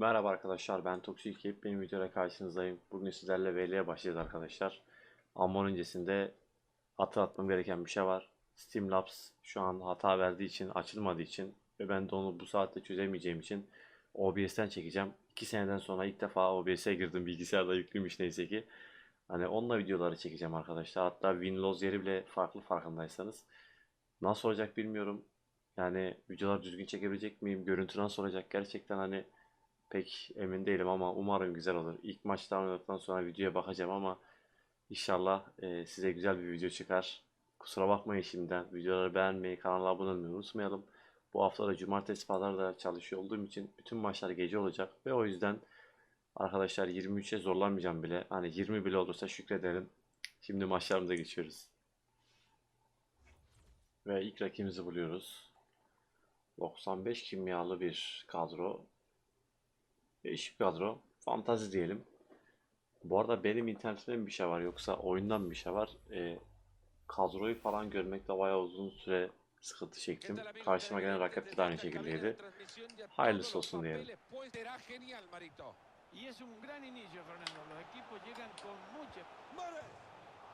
Merhaba arkadaşlar ben Toksik Yip benim videoda karşınızdayım. Bugün sizlerle VL'ye başlayacağız arkadaşlar. Ama öncesinde hatırlatmam gereken bir şey var. Streamlabs şu an hata verdiği için açılmadığı için ve ben de onu bu saatte çözemeyeceğim için OBS'ten çekeceğim. 2 seneden sonra ilk defa OBS'e girdim bilgisayarda yüklüymüş neyse ki. Hani onunla videoları çekeceğim arkadaşlar. Hatta Winlows yeri bile farklı farkındaysanız. Nasıl olacak bilmiyorum. Yani videolar düzgün çekebilecek miyim? Görüntü nasıl olacak? Gerçekten hani pek emin değilim ama umarım güzel olur. İlk maçtan oynadıktan sonra videoya bakacağım ama inşallah e, size güzel bir video çıkar. Kusura bakmayın şimdiden. Videoları beğenmeyi, kanala abone olmayı unutmayalım. Bu hafta da cumartesi pazar da çalışıyor olduğum için bütün maçlar gece olacak ve o yüzden arkadaşlar 23'e zorlanmayacağım bile. Hani 20 bile olursa şükredelim. Şimdi maçlarımıza geçiyoruz. Ve ilk rakibimizi buluyoruz. 95 kimyalı bir kadro. Değişik kadro. Fantazi diyelim. Bu arada benim internetimde mi bir şey var yoksa oyundan bir şey var? Ee, kadroyu falan görmekte bayağı uzun süre sıkıntı çektim. Karşıma gelen rakip de aynı şekildeydi. Hayırlısı olsun diyelim.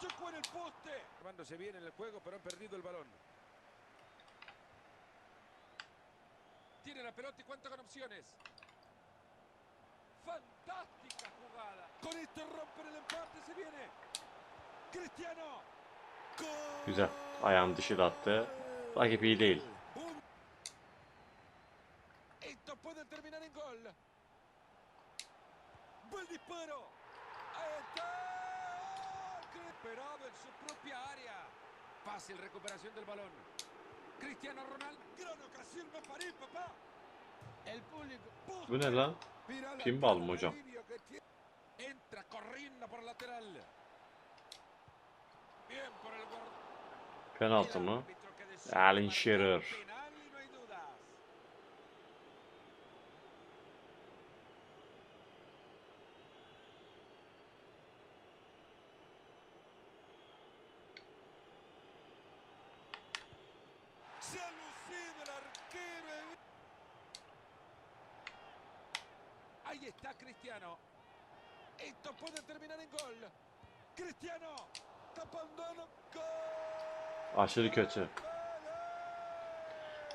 Chocó en el poste. Armándose bien en el juego, pero han perdido el balón. Tiene la pelota y cuenta con opciones. Fantástica jugada. Con esto rompen el empate, se viene. Cristiano. Gol. Güzel. Ayağını dışarı attı. Rakip iyi değil. Boom. Esto puede terminar en gol. Buen disparo. Ahí está. Esperado en su propia área. Fácil recuperación del balón. Cristiano Ronaldo. Gran ocasión va para ir, papá. El público. Bu ne lan? Cara mı de hocam? Penaltı mı? Alan Shearer. Cristiano. Esto puede terminar en gol. Cristiano. Tapando. Gol. Aşırı kötü.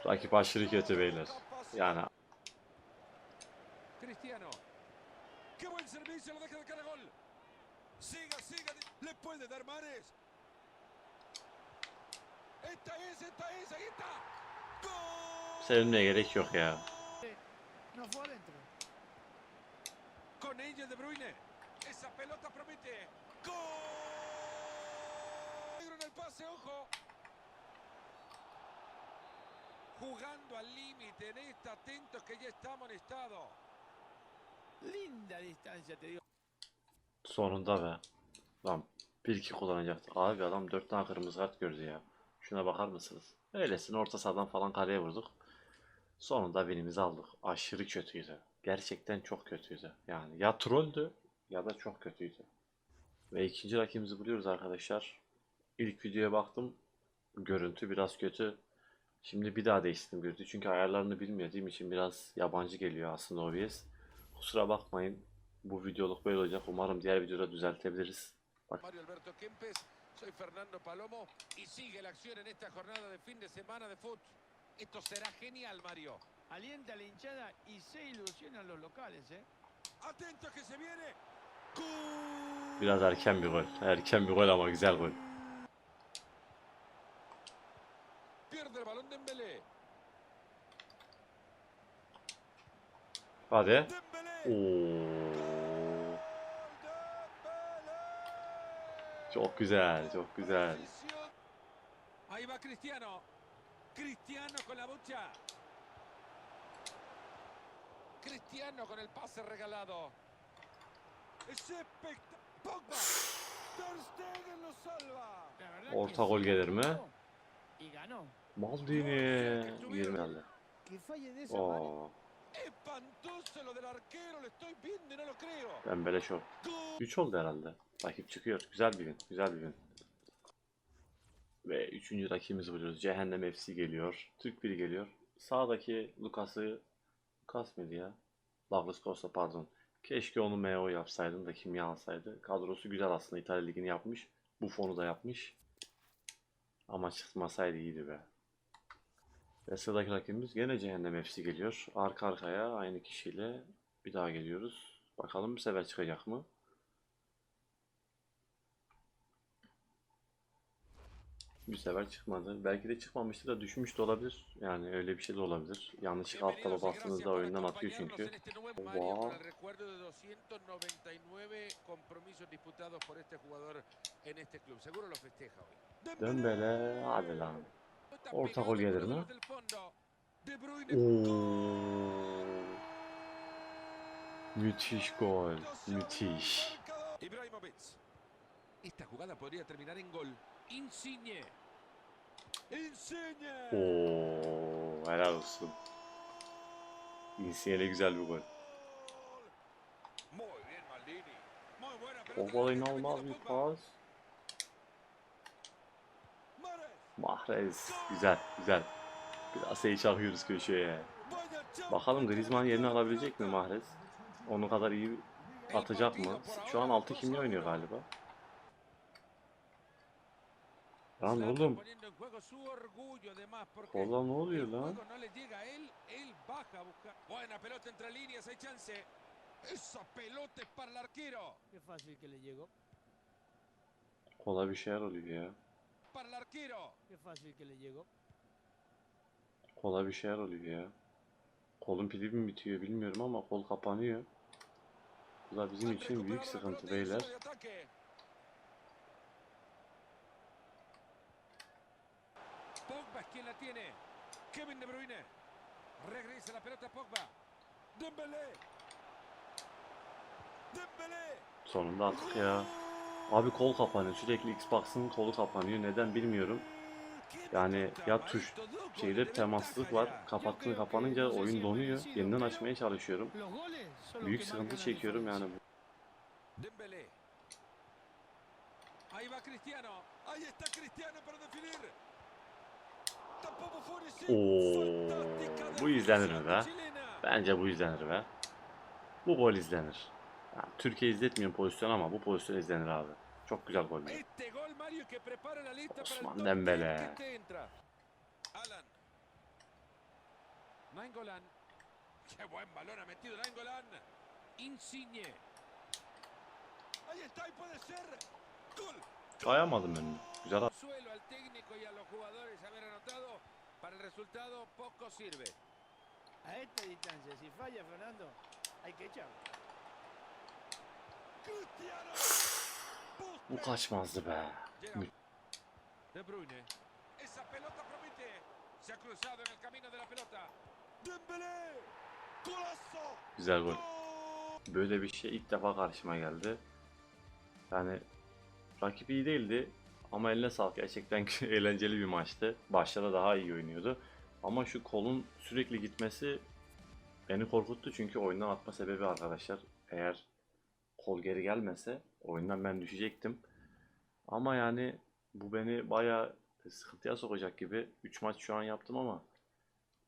Rakip aşırı kötü beyler. Yani Cristiano. Qué buen servicio, lo deja de cara gol. Siga, siga. Le puede dar Mares. Esta es, esta es, ahí está. Gol. sevinmeye gerek yok ya. No fue adentro. Con ella De Bruyne. Esa pelota promete. Gol. En el pase, ojo. Jugando al límite en esta, atentos que ya está amonestado. Linda distancia, te digo. Sonunda be. Lan 1-2 kullanacaktı. Abi adam 4 tane kırmızı kart gördü ya. Şuna bakar mısınız? Öylesine orta sahadan falan kaleye vurduk. Sonunda winimizi aldık. Aşırı kötüydü. Gerçekten çok kötüydü. Yani ya trolldü ya da çok kötüydü. Ve ikinci rakibimizi buluyoruz arkadaşlar. İlk videoya baktım. Görüntü biraz kötü. Şimdi bir daha değiştirdim görüntü. Çünkü ayarlarını bilmediğim için biraz yabancı geliyor aslında OBS. Kusura bakmayın. Bu videoluk böyle olacak. Umarım diğer videoda düzeltebiliriz. Bak soy Fernando Palomo y sigue la acción en esta jornada de fin de semana de fútbol. Esto será genial, Mario. Alienta a la hinchada y se ilusionan los locales, ¿eh? Atento que se viene. Biraz erken bir gol. Erken bir gol ama güzel gol. Pierde el balón Dembélé. Hadi. Oo. Çok güzel, çok güzel. Ahí va Cristiano. Cristiano con la bucha. Cristiano con el pase regalado. Es espectacular. Pogba. Ter Stegen lo salva. Orta gol gelir mi? ganó. Y ganó. Maldini 20 geldi. Que fallen de esa manera. Oo. Espantoso lo del arquero. Lo estoy viendo y no lo creo. Dembele şov. Gol. 3 oldu herhalde. Rakip çıkıyor. Güzel bir gün. Güzel bir gün. Ve üçüncü rakibimizi buluyoruz. Cehennem FC geliyor. Türk biri geliyor. Sağdaki Lukas'ı Mıydı ya? Douglas Costa pardon. Keşke onu MO yapsaydın da kimya alsaydı. Kadrosu güzel aslında. İtalya Ligi'ni yapmış. Bu fonu da yapmış. Ama çıkmasaydı iyiydi be. Ve sıradaki rakibimiz gene Cehennem FC geliyor. Arka arkaya aynı kişiyle bir daha geliyoruz. Bakalım bir sefer çıkacak mı? Bir sefer çıkmadı. Belki de çıkmamıştı da düşmüş de olabilir. Yani öyle bir şey de olabilir. Yanlışlıkla alt taba bastığınızda oyundan atıyor çünkü. Wow. el recuerdo de 299 compromisos disputados por este jugador en este club. Seguro lo festeja hoy. Dembele hadi lan. Orta gol gelir mi? Oo. Müthiş gol. Müthiş. Esta jugada podría terminar en gol. Insigne. Insigne. Oo, helal olsun. İnsiyeli güzel bir gol. Pogba inanılmaz bir pas. Mahrez. Mahrez. Güzel, güzel. Biraz şey çakıyoruz köşeye. Bakalım Griezmann yerini alabilecek mi Mahrez? Onu kadar iyi atacak mı? Şu an 6 kimya oynuyor galiba. Lan oğlum. Kola ne oluyor lan? juego no le llega a él, él baja a buscar. Buena pelota entre líneas, hay chance. Esa pelota es para el arquero. Qué fácil que le llegó. Kola bir şeyler oluyor ya. Para el arquero. Qué fácil que le llegó. Kola bir şeyler oluyor ya. Kolun pili mi bitiyor bilmiyorum ama kol kapanıyor. Bu da bizim için büyük sıkıntı beyler. zona de ataque. Pogba es quien la tiene. Kevin De Bruyne. Regresa la pelota a Pogba. Dembélé. Dembélé. Sonunda attık ya. Abi kol kapanıyor. Sürekli Xbox'ın kolu kapanıyor. Neden bilmiyorum. Yani ya tuş şeyde temassızlık var. Kapattığını kapanınca oyun donuyor. Yeniden açmaya çalışıyorum. Büyük sıkıntı çekiyorum yani. Ahí va Cristiano. Ahí está Cristiano para definir. Oo, bu izlenir mi be? Bence bu izlenir be. Bu gol izlenir. Ya, Türkiye izletmiyor pozisyon ama bu pozisyon izlenir abi. Çok güzel gol. Osman top Dembélé. 10 que te entra. Alan. Nainggolan. Qué buen balón ha metido Nainggolan. Insigne. Ahí está y puede ser. Gol. Kayamadım önüne. Güzel Suelo al técnico y a los jugadores haber anotado. Para el resultado poco sirve. A esta distancia, si falla Fernando, hay que echarlo. Cristiano. Bu kaçmazdı be. De Bruyne. Esa pelota promete. Se ha cruzado en el camino de la pelota. Dembélé. Golazo. Güzel gol. Gol. Böyle bir şey ilk defa karşıma geldi. Yani rakip iyi değildi ama eline sağlık. Gerçekten eğlenceli bir maçtı. Başlarda daha iyi oynuyordu. Ama şu kolun sürekli gitmesi beni korkuttu çünkü oyundan atma sebebi arkadaşlar. Eğer kol geri gelmese oyundan ben düşecektim. Ama yani bu beni bayağı sıkıntıya sokacak gibi. 3 maç şu an yaptım ama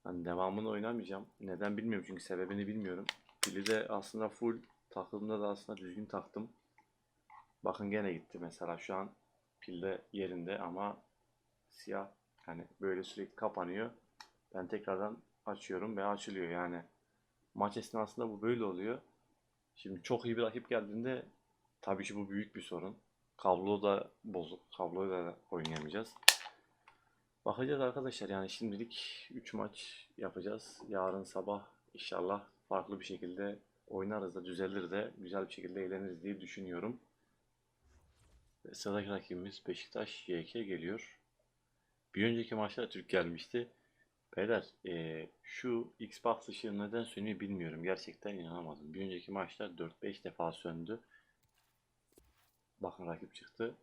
hani devamını oynamayacağım. Neden bilmiyorum çünkü sebebini bilmiyorum. Pili de aslında full takımda da aslında düzgün taktım. Bakın gene gitti mesela şu an pilde yerinde ama siyah yani böyle sürekli kapanıyor. Ben tekrardan açıyorum ve açılıyor yani. Maç esnasında bu böyle oluyor. Şimdi çok iyi bir rakip geldiğinde tabii ki bu büyük bir sorun. Kablo da bozuk. Kabloyu da oynayamayacağız. Bakacağız arkadaşlar yani şimdilik 3 maç yapacağız. Yarın sabah inşallah farklı bir şekilde oynarız da düzelir de güzel bir şekilde eğleniriz diye düşünüyorum. Sıradaki rakibimiz Beşiktaş YK geliyor. Bir önceki maçta Türk gelmişti. Beyler eee, şu Xbox ışığı neden sönüyor bilmiyorum. Gerçekten inanamadım. Bir önceki maçta 4-5 defa söndü. Bakın rakip çıktı.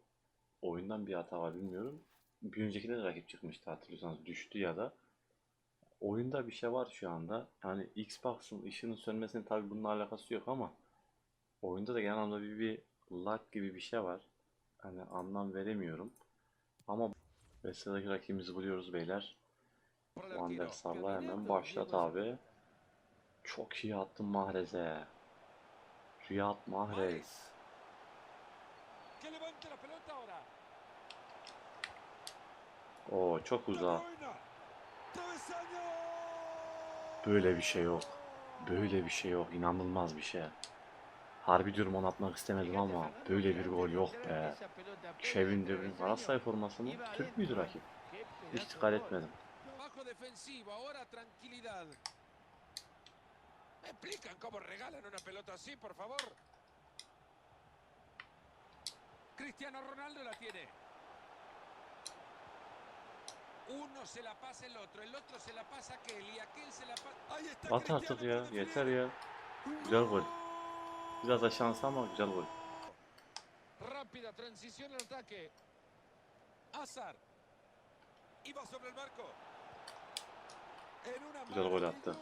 Oyundan bir hata var bilmiyorum. Bir öncekinde de rakip çıkmıştı hatırlıyorsanız düştü ya da. Oyunda bir şey var şu anda. Yani Xbox'ın ışığının sönmesinin tabii bununla alakası yok ama oyunda da genel anlamda bir, bir lag gibi bir şey var. Hani anlam veremiyorum. Ama ve sıradaki rakibimizi buluyoruz beyler. Arquero. Sarla hemen başlat abi. Çok iyi attın Mahrez'e. Riyad Mahrez. Oo çok uzağa. Böyle bir şey yok. Böyle bir şey yok. İnanılmaz bir şey. Harbi diyorum onu atmak istemedim ama böyle bir gol yok be. Kevin De Bruyne Galatasaray forması mı? Türk müydü rakip? Dikkat etmedim. Cristiano Ronaldo la tiene. Uno se la pasa el otro, el otro se la pasa aquel y aquel se la pasa. Ahí está At artık ya. Yeter ya. Güzel gol. Biraz da şans ama güzel gol. Rápida transición al ataque. Hazard. Iba sobre el marco. En Güzel gol attı.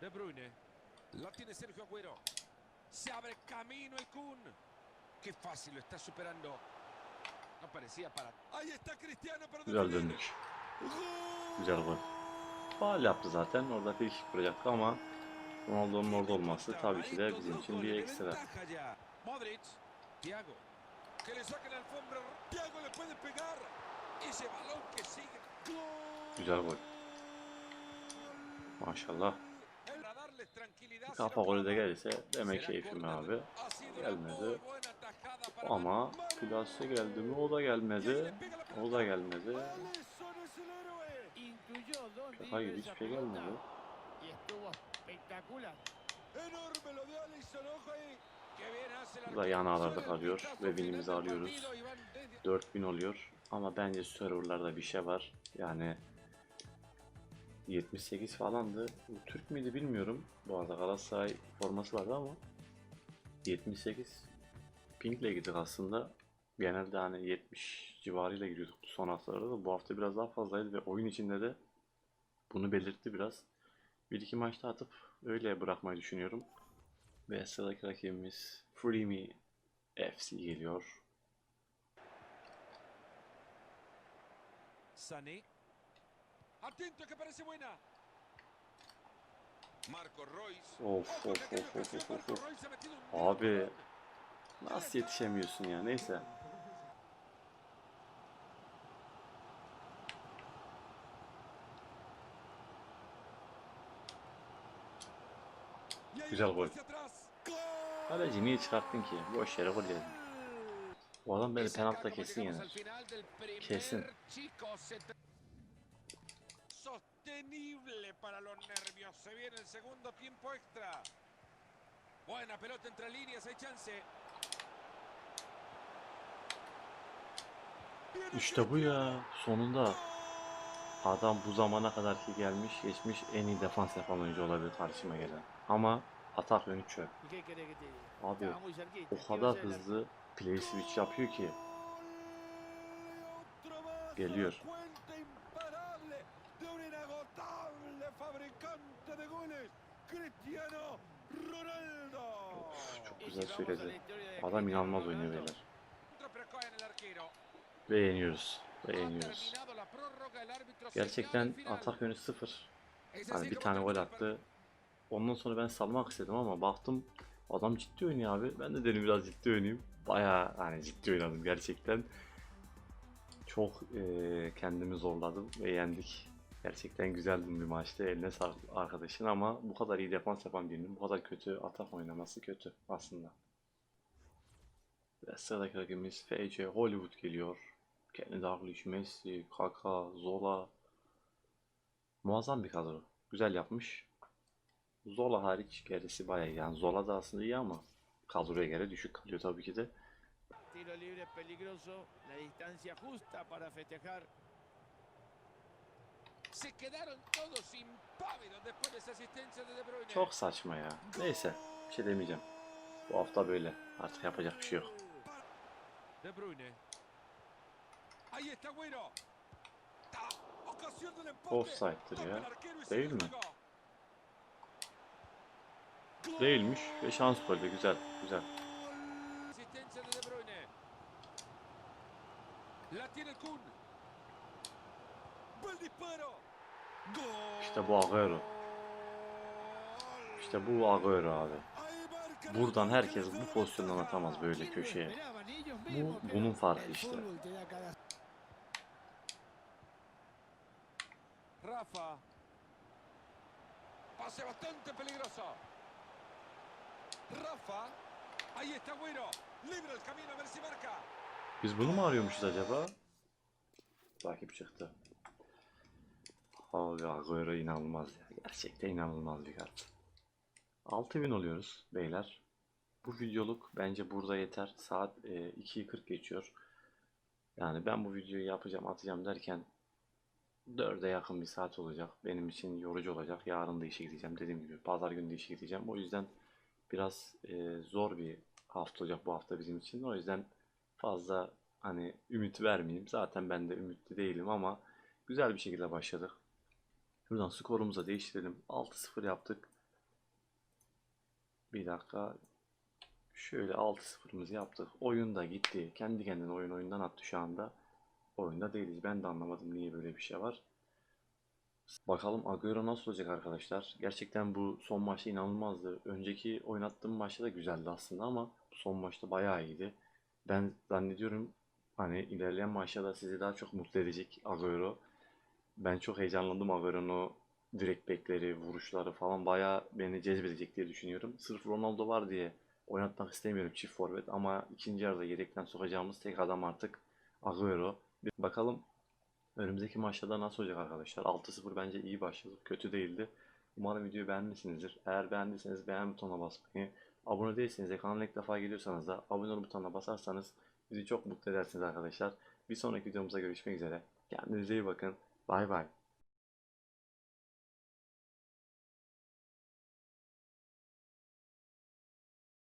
De Bruyne. La tiene Sergio Agüero. Se abre camino el Kun. Qué fácil lo está superando. No parecía para. Ahí está Cristiano para Güzel döndük. Güzel gol. Faal yaptı zaten. Orada free kick vuracaktı ama Ronaldo'nun orada olması tabii ki de bizim için bir ekstra. Güzel gol. Maşallah. Kafa golü de gelirse demek keyfim abi. Gelmedi. Ama. Plase geldi mi o da gelmedi. O da gelmedi. Esa hiçbir şey gelmedi. y estuvo espectacular. Enorme lo de Alisson, ojo ahí. Qué bien hace el Bu da yan arquero. ağlarda kalıyor ve binimizi alıyoruz. partido y van desde 4000 oluyor. Ama bence serverlarda bir şey var. Yani 78 falandı. Bu Türk müydü bilmiyorum. Bu arada Galatasaray forması vardı ama 78 pingle gittik aslında. Genelde hani 70 civarıyla giriyorduk son haftalarda da bu hafta biraz daha fazlaydı ve oyun içinde de bunu belirtti biraz. Bir iki maçta atıp öyle bırakmayı düşünüyorum. Ve sıradaki rakibimiz Freemi FC geliyor. Sané. Atento que parece buena. Marco Royce. Of of of of of of. Abi nasıl yetişemiyorsun ya neyse. Güzel gol. Kaleci niye çıkarttın ki? Boş yere gol yedin. Bu adam beni penaltıda kesin yener. Kesin. Sostenible para los nervios. Se viene el segundo tiempo extra. Buena pelota entre líneas, hay chance. İşte bu ya. Sonunda adam bu zamana kadar ki gelmiş geçmiş en iyi defans yapan oyuncu olabilir karşıma gelen. Ama atak yönü çöp. Abi o kadar hızlı play switch yapıyor ki. Geliyor. Ronaldo. Çok güzel söyledi. Adam inanılmaz oynuyor beyler. Ve yeniyoruz. Gerçekten atak yönü sıfır. Hani bir tane gol attı. Ondan sonra ben salmak istedim ama baktım adam ciddi oynuyor abi. Ben de dedim biraz ciddi oynayayım. Bayağı hani ciddi oynadım gerçekten. Çok eee, kendimi zorladım ve yendik. Gerçekten güzeldi bir maçtı. Eline sağlık arkadaşın ama bu kadar iyi defans yapan birinin bu kadar kötü atak oynaması kötü aslında. Ve sıradaki rakibimiz FC Hollywood geliyor. Kenny Dalglish, Messi, Kaka, Zola, Muazzam bir kadro. Güzel yapmış. Zola hariç gerisi bayağı iyi. Yani Zola da aslında iyi ama kadroya göre düşük kalıyor tabii ki de. Tiro libre peligroso, la distancia justa para festejar. Se quedaron todos impávidos después de esa asistencia de De Bruyne. Çok saçma ya. Neyse bir şey demeyeceğim. Bu hafta böyle. Artık yapacak bir şey yok. De Bruyne. Ahí está empate. Offside'dir ya. Değil mi? Değilmiş ve şans golü. Güzel. Güzel. İşte bu Agüero. İşte bu Agüero abi. Buradan herkes bu pozisyondan atamaz böyle köşeye. Bu bunun farkı işte. Rafa. Pase bastante peligroso. Rafa. Ahí está Agüero. Libre el camino a ver si marca. Biz bunu mu arıyormuşuz acaba? Takip çıktı. Abi Agüero inanılmaz ya. Gerçekten inanılmaz bir kart. 6000 oluyoruz beyler. Bu videoluk bence burada yeter. Saat e, 2'yi 40 geçiyor. Yani ben bu videoyu yapacağım atacağım derken 4'e yakın bir saat olacak. Benim için yorucu olacak. Yarın da işe gideceğim. Dediğim gibi pazar günü de işe gideceğim. O yüzden biraz e, zor bir hafta olacak bu hafta bizim için. O yüzden fazla hani ümit vermeyeyim. Zaten ben de ümitli değilim ama güzel bir şekilde başladık. Buradan skorumuzu da değiştirelim. 6-0 yaptık. Bir dakika. Şöyle 6-0'ımızı yaptık. Oyun da gitti. Kendi kendine oyun oyundan attı şu anda. Oyunda değiliz. Ben de anlamadım niye böyle bir şey var. Bakalım Agüero nasıl olacak arkadaşlar. Gerçekten bu son maçta inanılmazdı. Önceki oynattığım maçta da güzeldi aslında ama son maçta bayağı iyiydi. Ben zannediyorum hani ilerleyen maçlarda sizi daha çok mutlu edecek Agüero. Ben çok heyecanlandım Agüero'nun o direkt bekleri, vuruşları falan bayağı beni cezbedecek diye düşünüyorum. Sırf Ronaldo var diye oynatmak istemiyorum çift forvet ama ikinci yarıda yedekten sokacağımız tek adam artık Agüero. Bakalım önümüzdeki maçlarda nasıl olacak arkadaşlar. 6-0 bence iyi başladık. Kötü değildi. Umarım videoyu beğenmişsinizdir. Eğer beğendiyseniz beğen butonuna basmayı, abone değilseniz de kanala ilk defa geliyorsanız da abone ol butonuna basarsanız bizi çok mutlu edersiniz arkadaşlar. Bir sonraki videomuzda görüşmek üzere. Kendinize iyi bakın. Bay bay.